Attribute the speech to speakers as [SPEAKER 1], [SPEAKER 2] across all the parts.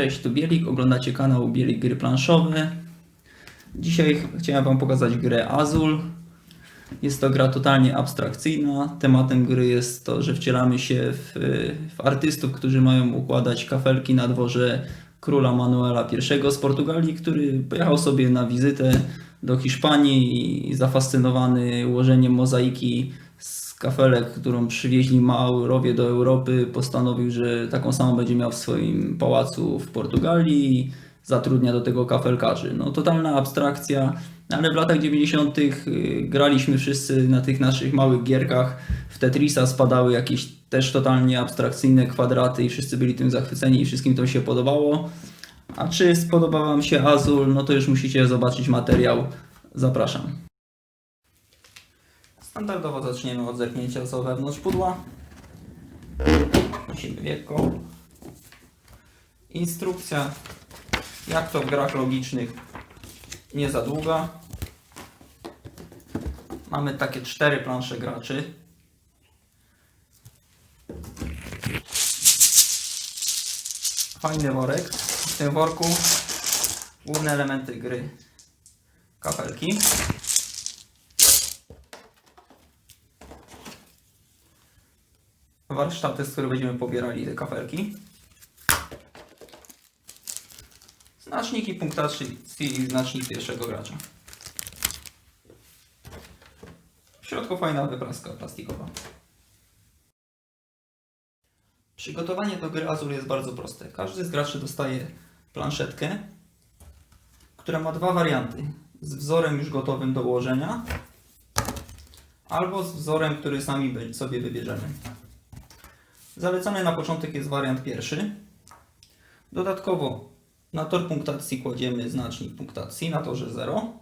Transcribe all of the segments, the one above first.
[SPEAKER 1] Cześć, tu Bielik, oglądacie kanał Bielik Gry Planszowe. Dzisiaj chciałem Wam pokazać grę Azul. Jest to gra totalnie abstrakcyjna. Tematem gry jest to, że wcielamy się w, w artystów, którzy mają układać kafelki na dworze króla Manuela I z Portugalii, który pojechał sobie na wizytę do Hiszpanii i zafascynowany ułożeniem mozaiki kafelek, którą przywieźli Maurowie do Europy, postanowił, że taką samą będzie miał w swoim pałacu w Portugalii i zatrudnia do tego kafelkarzy. No totalna abstrakcja, ale w latach 90. y, graliśmy wszyscy na tych naszych małych gierkach. W Tetrisa spadały jakieś też totalnie abstrakcyjne kwadraty i wszyscy byli tym zachwyceni i wszystkim to się podobało. A czy spodoba Wam się Azul, no to już musicie zobaczyć materiał. Zapraszam. Standardowo zaczniemy od zerknięcia co wewnątrz pudła. Musimy wiekko. Instrukcja, jak to w grach logicznych, nie za długa. Mamy takie cztery plansze graczy. Fajny worek. W tym worku główne elementy gry. Kafelki. Warsztaty, z których będziemy pobierali te kafelki. Znaczniki punktacji i znacznik pierwszego gracza. W środku fajna wypraska plastikowa. Przygotowanie do gry Azul jest bardzo proste. Każdy z graczy dostaje planszetkę, która ma dwa warianty. Z wzorem już gotowym do ułożenia albo z wzorem, który sami sobie wybierzemy. Zalecany na początek jest wariant pierwszy. Dodatkowo na tor punktacji kładziemy znacznik punktacji na torze 0.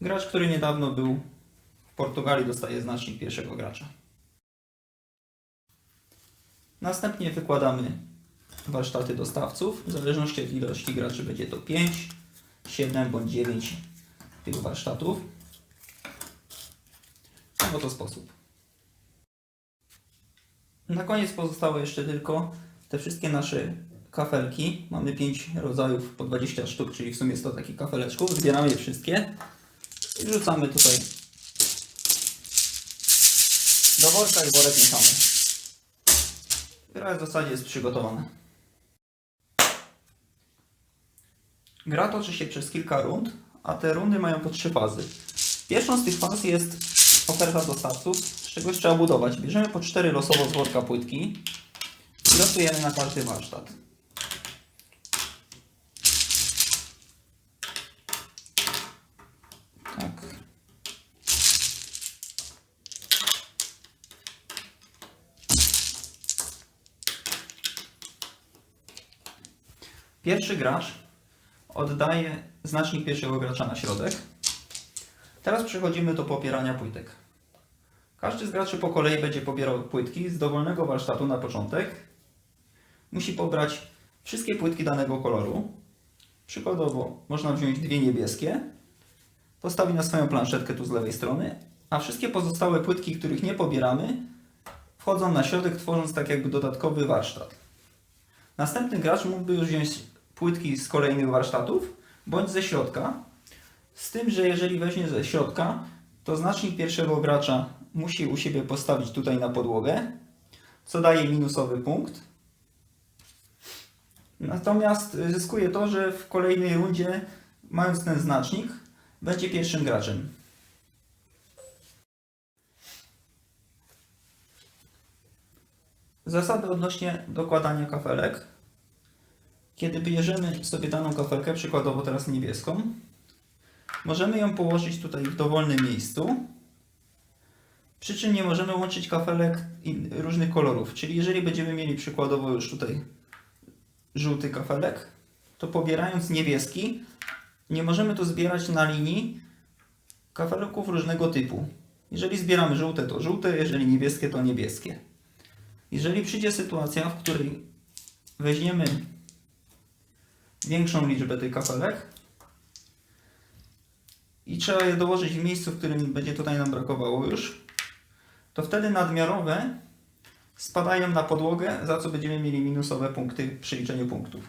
[SPEAKER 1] Gracz, który niedawno był w Portugalii dostaje znacznik pierwszego gracza. Następnie wykładamy warsztaty dostawców. W zależności od ilości graczy będzie to 5, 7 bądź 9 tych warsztatów. W oto sposób. Na koniec pozostało jeszcze tylko te wszystkie nasze kafelki. Mamy 5 rodzajów po 20 sztuk, czyli w sumie 100 takich kafeleczków. Zbieramy je wszystkie i wrzucamy tutaj do worka i worek mieszamy. Gra w zasadzie jest przygotowana. Gra toczy się przez kilka rund, a te rundy mają po trzy fazy. Pierwszą z tych faz jest oferta dostawców, czegoś trzeba budować. Bierzemy po cztery losowo z worka płytki i losujemy na każdy warsztat. Tak. Pierwszy gracz oddaje znacznik pierwszego gracza na środek. Teraz przechodzimy do popierania płytek. Każdy z graczy po kolei będzie pobierał płytki z dowolnego warsztatu na początek. Musi pobrać wszystkie płytki danego koloru. Przykładowo można wziąć dwie niebieskie, postawić na swoją planszetkę tu z lewej strony, a wszystkie pozostałe płytki, których nie pobieramy, wchodzą na środek, tworząc tak jakby dodatkowy warsztat. Następny gracz mógłby już wziąć płytki z kolejnych warsztatów, bądź ze środka, z tym, że jeżeli weźmie ze środka, to znacznik pierwszego gracza musi u siebie postawić tutaj na podłogę, co daje minusowy punkt. Natomiast zyskuje to, że w kolejnej rundzie, mając ten znacznik, będzie pierwszym graczem. Zasady odnośnie dokładania kafelek. Kiedy bierzemy sobie daną kafelkę, przykładowo teraz niebieską, możemy ją położyć tutaj w dowolnym miejscu. Przy czym nie możemy łączyć kafelek różnych kolorów. Czyli jeżeli będziemy mieli przykładowo już tutaj żółty kafelek, to pobierając niebieski, nie możemy tu zbierać na linii kafelków różnego typu. Jeżeli zbieramy żółte, to żółte, jeżeli niebieskie, to niebieskie. Jeżeli przyjdzie sytuacja, w której weźmiemy większą liczbę tych kafelek i trzeba je dołożyć w miejscu, w którym będzie tutaj nam brakowało już, to wtedy nadmiarowe spadają na podłogę, za co będziemy mieli minusowe punkty przy liczeniu punktów.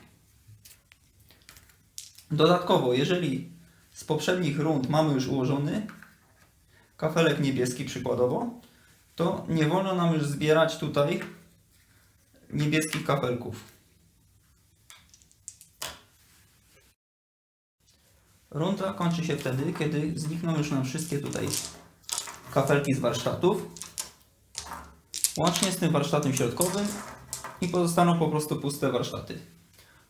[SPEAKER 1] Dodatkowo, jeżeli z poprzednich rund mamy już ułożony kafelek niebieski przykładowo, to nie wolno nam już zbierać tutaj niebieskich kafelków. Runda kończy się wtedy, kiedy znikną już nam wszystkie tutaj kafelki z warsztatów, łącznie z tym warsztatem środkowym i pozostaną po prostu puste warsztaty.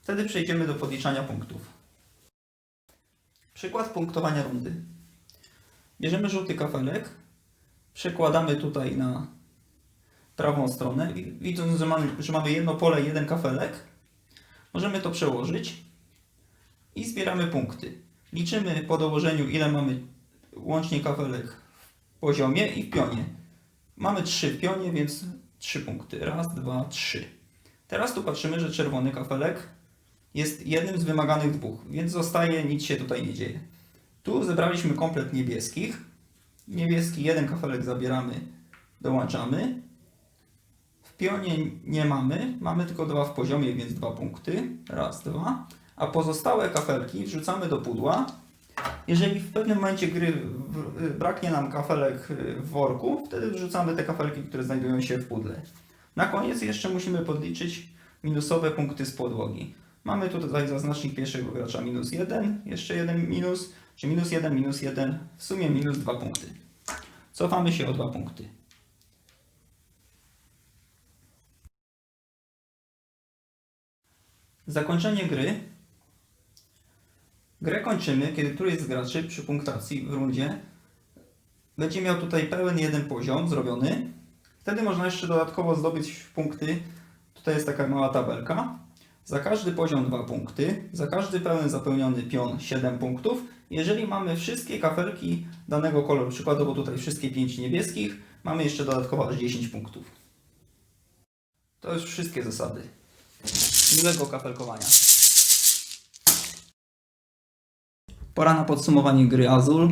[SPEAKER 1] Wtedy przejdziemy do podliczania punktów. Przykład punktowania rundy. Bierzemy żółty kafelek, przekładamy tutaj na prawą stronę, Wi- widząc, że mamy, że mamy jedno pole, jeden kafelek, możemy to przełożyć i zbieramy punkty. Liczymy po dołożeniu, ile mamy łącznie kafelek w poziomie i w pionie. Mamy 3 w pionie, więc 3 punkty. Raz, dwa, trzy. Teraz tu patrzymy, że czerwony kafelek jest jednym z wymaganych dwóch, więc zostaje, nic się tutaj nie dzieje. Tu zebraliśmy komplet niebieskich. Niebieski jeden kafelek zabieramy, dołączamy. W pionie nie mamy, mamy tylko dwa w poziomie, więc dwa punkty. Raz, dwa. A pozostałe kafelki wrzucamy do pudła. Jeżeli w pewnym momencie gry y, braknie nam kafelek y, w worku, wtedy wrzucamy te kafelki, które znajdują się w pudle. Na koniec jeszcze musimy podliczyć minusowe punkty z podłogi. Mamy tutaj za znacznik pierwszego gracza minus 1, jeszcze jeden minus, czy minus 1, minus 1, w sumie minus 2 punkty. Cofamy się o 2 punkty. Zakończenie gry. Grę kończymy, kiedy któryś z graczy przy punktacji w rundzie będzie miał tutaj pełen jeden poziom zrobiony. Wtedy można jeszcze dodatkowo zdobyć punkty. Tutaj jest taka mała tabelka. Za każdy poziom 2 punkty, za każdy pełen zapełniony pion 7 punktów. Jeżeli mamy wszystkie kafelki danego koloru, przykładowo tutaj wszystkie 5 niebieskich, mamy jeszcze dodatkowo aż 10 punktów. To już wszystkie zasady. Miłego kafelkowania. Pora na podsumowanie gry Azul.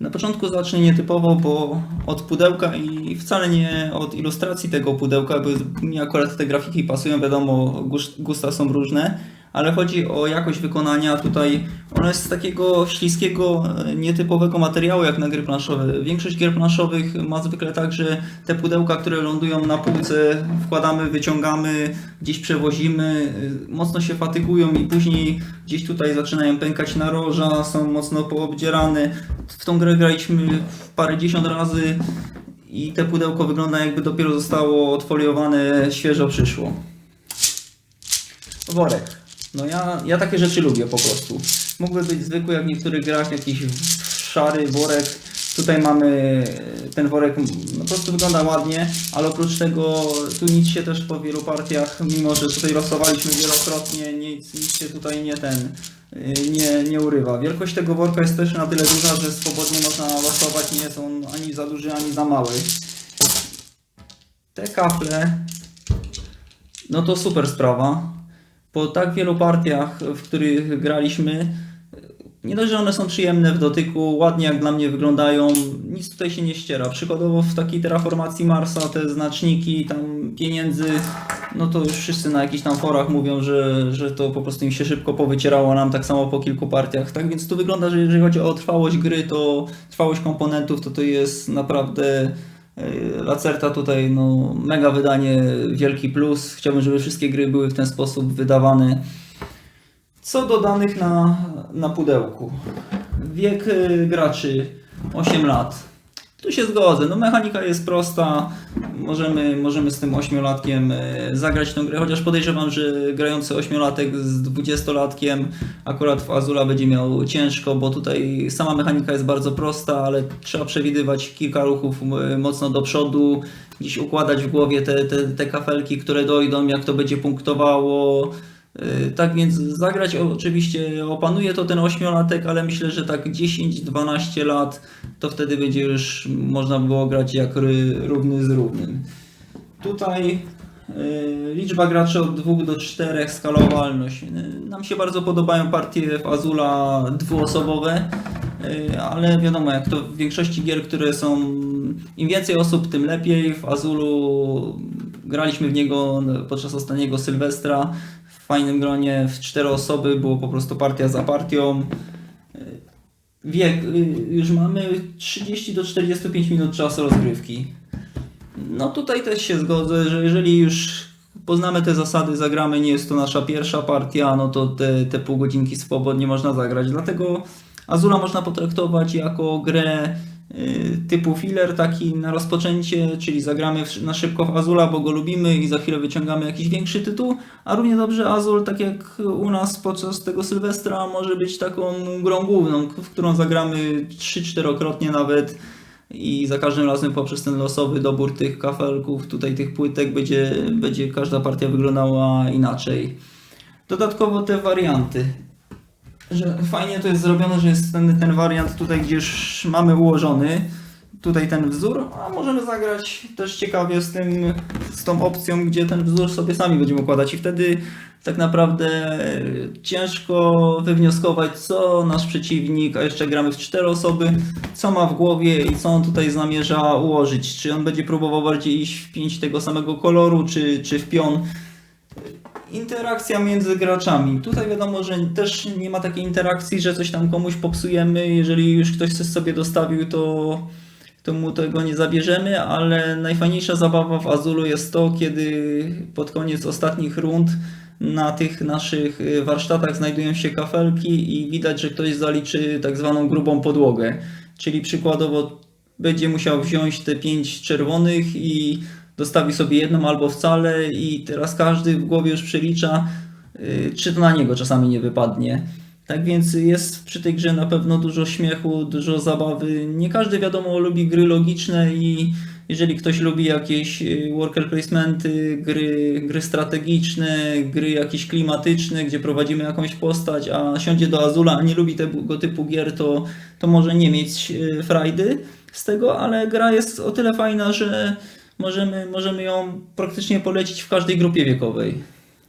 [SPEAKER 1] Na początku zacznę nietypowo, bo od pudełka i wcale nie od ilustracji tego pudełka, bo mi akurat te grafiki pasują, wiadomo, gus- gusta są różne, ale chodzi o jakość wykonania. Tutaj ono jest z takiego śliskiego, e, nietypowego materiału jak na gry planszowe. Większość gier planszowych ma zwykle tak, że te pudełka, które lądują na półce, wkładamy, wyciągamy, gdzieś przewozimy, y, mocno się fatygują i później gdzieś tutaj zaczynają pękać naroża, są mocno poobdzierane. W tą grę graliśmy parędziesiąt razy i te pudełko wygląda jakby dopiero zostało odfoliowane, świeżo przyszło. Worek. No ja, ja takie rzeczy lubię po prostu. Mógłby być zwykły jak w niektórych grach, jakiś szary worek. Tutaj mamy ten worek, no po prostu wygląda ładnie, ale oprócz tego tu nic się też po wielu partiach, mimo że tutaj losowaliśmy wielokrotnie, nic, nic się tutaj nie ten, y, nie, nie urywa. Wielkość tego worka jest też na tyle duża, że swobodnie można losować, nie jest on ani za duży, ani za mały. Te kafle, no to super sprawa. Po tak wielu partiach, w których graliśmy, nie dość, że one są przyjemne w dotyku, ładnie jak dla mnie wyglądają, nic tutaj się nie ściera. Przykładowo w takiej terraformacji Marsa te znaczniki tam pieniędzy, no to już wszyscy na jakichś tam forach mówią, że, że to po prostu im się szybko powycierało nam tak samo po kilku partiach. Tak więc tu wygląda, że jeżeli chodzi o trwałość gry, to trwałość komponentów, to to jest naprawdę Lacerta tutaj no, mega wydanie, wielki plus. Chciałbym, żeby wszystkie gry były w ten sposób wydawane. Co do danych na, na pudełku. Wiek y, graczy 8 lat. Tu się zgodzę. No mechanika jest prosta. Możemy, możemy z tym 8-latkiem y, zagrać tę grę, chociaż podejrzewam, że grający 8-latek z 20-latkiem akurat w Azula będzie miał ciężko, bo tutaj sama mechanika jest bardzo prosta, ale trzeba przewidywać kilka ruchów mocno do przodu, gdzieś układać w głowie te, te, te kafelki, które dojdą, jak to będzie punktowało. Yy, Tak więc zagrać oczywiście opanuje to ten ośmiolatek, ale myślę, że tak 10-12 lat to wtedy będzie już można było grać jak równy z równym. Tutaj yy, liczba graczy od 2 do 4, skalowalność. Yy, Nam się bardzo podobają partie w Azula dwuosobowe, ale wiadomo, jak to w większości gier, które są im więcej osób, tym lepiej. W Azulu graliśmy w niego podczas ostatniego Sylwestra fajnym gronie, w cztery osoby, było po prostu partia za partią. Wiek, y, już mamy 30 do 45 minut czasu rozgrywki. No tutaj też się zgodzę, że jeżeli już poznamy te zasady, zagramy, nie jest to nasza pierwsza partia, no to te, te pół godzinki swobodnie można zagrać. Dlatego Azula można potraktować jako grę y, typu filler taki na rozpoczęcie, czyli zagramy na szybko w Azula, bo go lubimy i za chwilę wyciągamy jakiś większy tytuł, a równie dobrze Azul, tak jak u nas podczas tego Sylwestra, może być taką grą główną, w którą zagramy 3-4krotnie nawet i za każdym razem poprzez ten losowy dobór tych kafelków, tutaj tych płytek będzie, będzie każda partia wyglądała inaczej. Dodatkowo te warianty. Że fajnie to jest zrobione, że jest ten, ten wariant tutaj, gdzie już mamy ułożony tutaj ten wzór, a możemy zagrać też ciekawie z tym, z tą opcją, gdzie ten wzór sobie sami będziemy układać i wtedy tak naprawdę e, ciężko wywnioskować, co nasz przeciwnik, a jeszcze gramy w cztery osoby, co ma w głowie i co on tutaj zamierza ułożyć. Czy on będzie próbował bardziej iść w pięć tego samego koloru, czy, czy w pion. Interakcja między graczami. Tutaj wiadomo, że też nie ma takiej interakcji, że coś tam komuś popsujemy. Jeżeli już ktoś coś sobie dostawił, to, to mu tego nie zabierzemy, ale najfajniejsza zabawa w Azulu jest to, kiedy pod koniec ostatnich rund na tych naszych y, warsztatach znajdują się kafelki i widać, że ktoś zaliczy tak zwaną grubą podłogę. Czyli przykładowo będzie musiał wziąć te pięć czerwonych i dostawi sobie jedną albo wcale i teraz każdy w głowie już przelicza, y, czy to na niego czasami nie wypadnie. Tak więc jest przy tej grze na pewno dużo śmiechu, dużo zabawy. Nie każdy wiadomo lubi gry logiczne i jeżeli ktoś lubi jakieś y, worker placementy, gry, gry strategiczne, gry jakieś klimatyczne, gdzie prowadzimy jakąś postać, a siądzie do Azula, a nie lubi tego typu gier, to, to może nie mieć y, frajdy z tego, ale gra jest o tyle fajna, że możemy, możemy ją praktycznie polecić w każdej grupie wiekowej.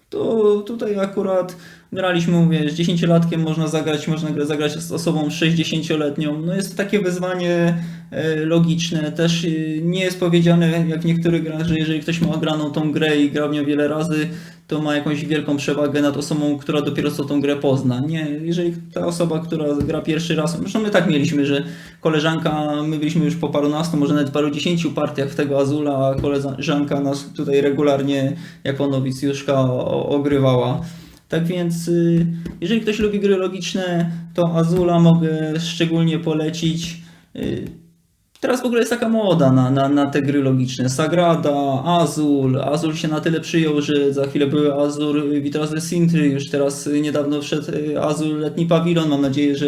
[SPEAKER 1] To tutaj akurat graliśmy, mówię, z 10-latkiem można zagrać, można zagrać z osobą 60-letnią. No jest to takie wyzwanie e, logiczne. Też e, nie jest powiedziane, jak niektórych grach, że jeżeli ktoś ma graną tą grę i gra w nią wiele razy, to ma jakąś wielką przewagę nad osobą, która dopiero co tą grę pozna. Nie, jeżeli ta osoba, która gra pierwszy raz, zresztą my tak mieliśmy, że koleżanka, my byliśmy już po parunastu, może nawet paru dziesięciu partiach w tego Azula, a koleżanka nas tutaj regularnie jako nowicjuszka ogrywała. Tak więc, y, jeżeli ktoś lubi gry logiczne, to Azula mogę szczególnie polecić. Teraz w ogóle jest taka moda na, na, na te gry logiczne. Sagrada, Azul. Azul się na tyle przyjął, że za chwilę były Azur Vitras de Sintry. Już teraz niedawno wszedł y, Azul Letni Pawilon. Mam nadzieję, że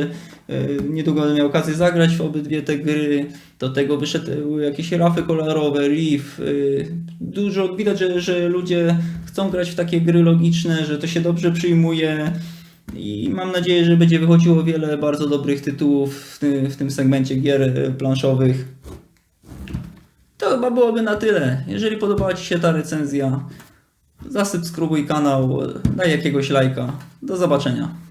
[SPEAKER 1] y, niedługo będę miał okazję zagrać w obydwie te gry. Do tego wyszedły jakieś rafy kolorowe, Reef. y, Dużo widać, że, że ludzie chcą grać w takie gry logiczne, że to się dobrze przyjmuje. I mam nadzieję, że będzie wychodziło wiele bardzo dobrych tytułów w tym, w tym segmencie gier e, planszowych. To chyba byłoby na tyle. Jeżeli podobała Ci się ta recenzja, zasubskrybuj kanał, daj jakiegoś lajka. Do zobaczenia.